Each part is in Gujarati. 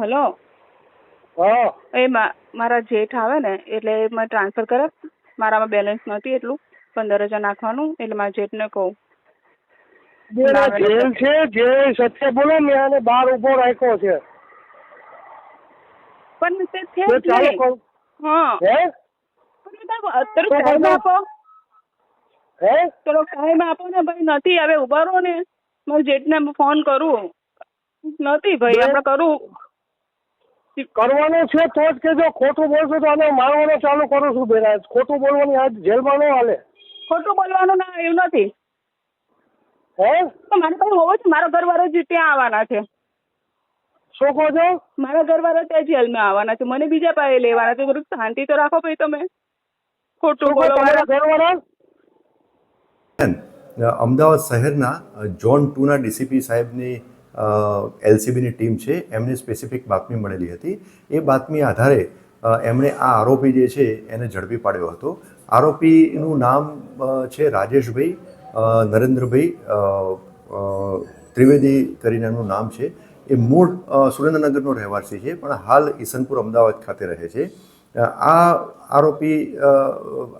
હલો? હા. એ મારા જેઠ આવે ને એટલે મેં ટ્રાન્સફર કરે મારામાં બેલેન્સ નથી એટલું. પંદર હજાર નાખવાનું એટલે મારા જેઠને કહું. જેલ છે જે સત્ય બોલો ને આને બાર ઊભો રાખ્યો છે. પણ તે છે હા. હે? અત્યારે ટાઈમ આપો. હે? થોડો ટાઈમ આપો ને ભાઈ નથી. હવે ઊભા રહો ને. મારા જેઠને ફોન કરું. નથી ભાઈ આપણે કરું. કરવાનું છે તો જ કેજો ખોટું બોલશો તો આને મારવાનું ચાલુ કરું છું બેના? ખોટું બોલવાની આજ જેલમાં ન હાલે. ખોટું બોલવાનું ના એવું નથી. હે? તો મારે પાસે હોવો છે મારા ઘરવાળા જ ત્યાં આવવાના છે. શું કહો છો? મારા ઘરવાળા ત્યાં જેલમાં આવવાના છે. મને બીજા પાસે લેવાના છે. બધું શાંતિ તો રાખો ભાઈ તમે. ખોટું બોલો મારા ઘરવાળા? અમદાવાદ શહેરના જોન ટુના ડીસીપી સાહેબની એલસીબીની ટીમ છે, એમને સ્પેસિફિક બાતમી મળેલી હતી. એ બાતમી આધારે એમણે આ આરોપી જે છે, એને ઝડપી પાડ્યો હતો. આરોપીનું નામ છે રાજેશભાઈ નરેન્દ્રભાઈ ત્રિવેદી કરીને એમનું નામ છે. એ મૂળ સુરેન્દ્રનગરનો રહેવાસી છે, પણ હાલ ઈસનપુર અમદાવાદ ખાતે રહે છે. આ આરોપી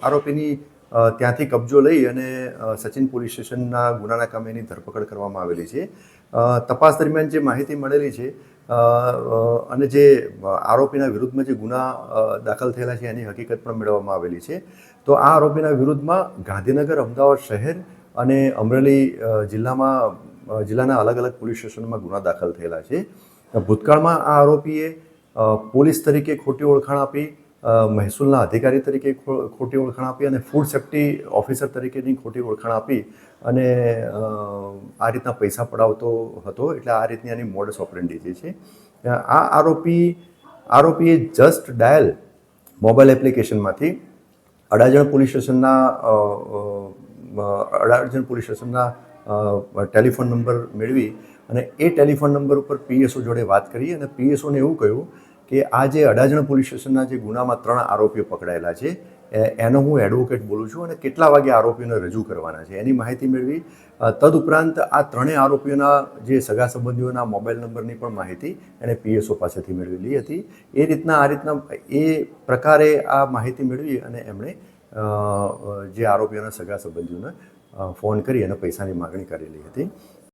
આરોપીની ત્યાંથી કબજો લઈ અને સચિન પોલીસ સ્ટેશનના ગુનાના કામે એની ધરપકડ કરવામાં આવેલી છે. તપાસ દરમિયાન જે માહિતી મળેલી છે અને જે આરોપીના વિરુદ્ધમાં જે ગુના દાખલ થયેલા છે એની હકીકત પણ મેળવવામાં આવેલી છે. તો આ આરોપીના વિરુદ્ધમાં ગાંધીનગર, અમદાવાદ શહેર અને અમરેલી જિલ્લામાં જિલ્લાના અલગ અલગ પોલીસ સ્ટેશનમાં ગુના દાખલ થયેલા છે. ભૂતકાળમાં આ આરોપીએ પોલીસ તરીકે ખોટી ઓળખાણ આપી મહેસૂલના અધિકારી તરીકે ખોટી ઓળખાણ આપી અને ફૂડ સેફ્ટી ઓફિસર તરીકેની ખોટી ઓળખાણ આપી અને આ રીતના પૈસા પડાવતો હતો એટલે આ રીતની આની મોડસ ઓપરેન્ડી જે છે. આ આરોપી, આરોપીએ જસ્ટ ડાયલ મોબાઈલ એપ્લિકેશનમાંથી અડાજણ પોલીસ સ્ટેશનના અડાજણ પોલીસ સ્ટેશનના ટેલિફોન નંબર મેળવી અને એ ટેલિફોન નંબર ઉપર પીએસઓ જોડે વાત કરી અને પીએસઓને એવું કહ્યું કે આ જે અડાજણ પોલીસ સ્ટેશનના જે ગુનામાં ત્રણ આરોપીઓ પકડાયેલા છે એનો હું એડવોકેટ બોલું છું અને કેટલા વાગે આરોપીઓને રજૂ કરવાના છે. એની માહિતી મેળવી તદુપરાંત આ ત્રણેય આરોપીઓના જે સગા સંબંધીઓના મોબાઈલ નંબરની પણ માહિતી એણે પીએસઓ પાસેથી મેળવેલી હતી. એ રીતના, આ રીતના એ પ્રકારે આ માહિતી મેળવી અને એમણે જે આરોપીઓના સગા સંબંધીઓને ફોન કરી અને પૈસાની માગણી કરેલી હતી.